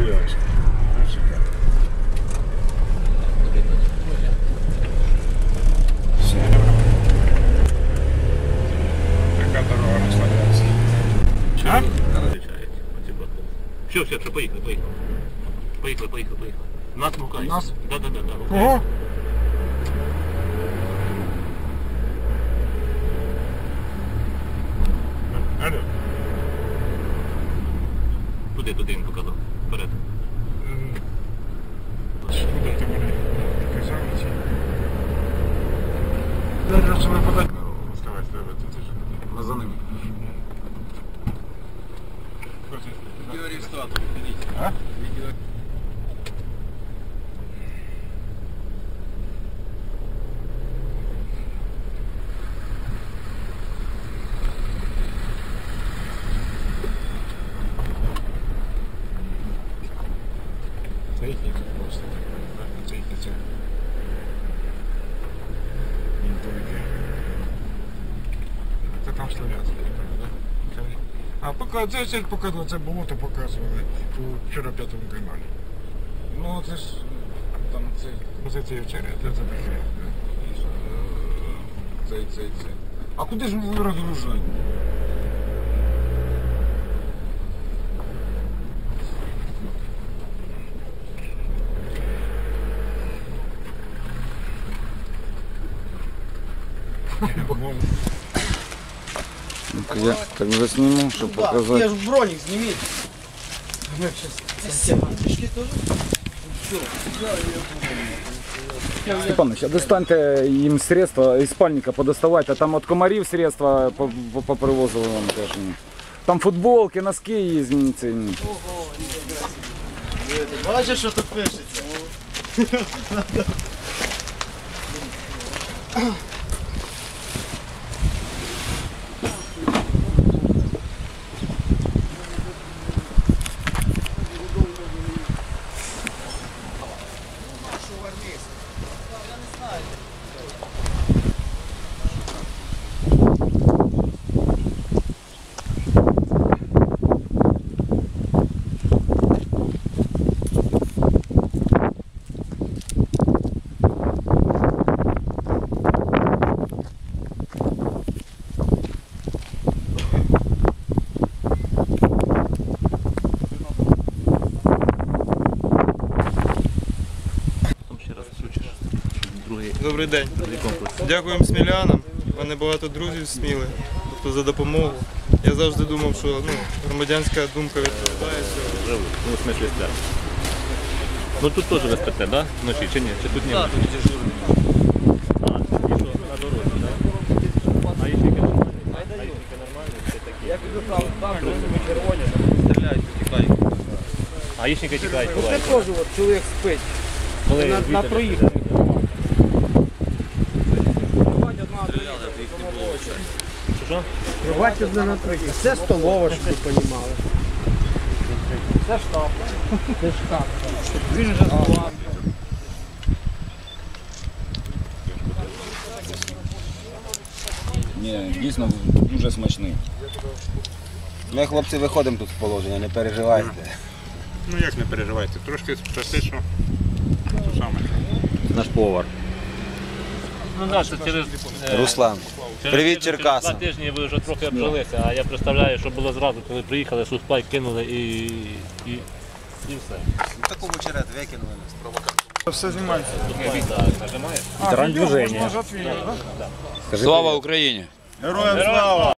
realize. That's Така Все, все, все, поїхали, поїхали. Поїхали, поїхали, поїхали. Нас мукай. Нас? Да, да, да, да. Ого! Алло. Туди, туди, він. Нашими подачами уставать треба, це ж на за ними. Відеореєстратор, підійдіть. А? Відео... Техніка. Це там так? А поки це, це показували, це було, то показували вчора п'ятому каналі. Ну це ж там це позиція вчора, це забігає. Цей, цей, цей. А куди ж ви розгружаєте? Ну-ка я так засниму, чтобы Я показать. ж броник снимите. Степанович, а достаньте їм средства із спальника подоставайте, там от комарів средства по- по- попривозили вам теж. ну. Там футболки, носки є, зміните. ну. Бачиш, що тут пишеться? Другий. Добрий день. Другий комплекс. Дякуємо смілянам. У мене багато друзів сміли, тобто за допомогу. Я завжди думав, що ну, громадянська думка відповідає цього. Живу. Ну, в смысле спят. Ну тут теж ви спите, да? Вночі чи ні? Чи тут ні? Так, тут дежурний. А, і що, на дорозі, да? А ящики нормальні? А ящики нормальні? Це такі. Я піду там, там, ми червоні, стріляють, тікають. А ящики тікають, Це теж от, чоловік спить. Коли на- на вітер. Що, що? Кровать на троїх. Це столова, щоб ви розуміли. Це штаб. Це штаб. Він же склад. Ні, дійсно дуже смачний. Ми, хлопці, виходимо тут з положення, не переживайте. Ну як не переживайте, трошки те саме. Наш повар. Ну да, це через... е, Руслан. через Привіт, через Черкаса. Через два тижні ви вже трохи обжилися, а я представляю, що було зразу, коли приїхали, Суспай, кинули і, і, і все. Такому черед викинули. Все знімається. Так, нажимаєш? А, відео можна нажати відео, так? Слава Україні! Героям слава!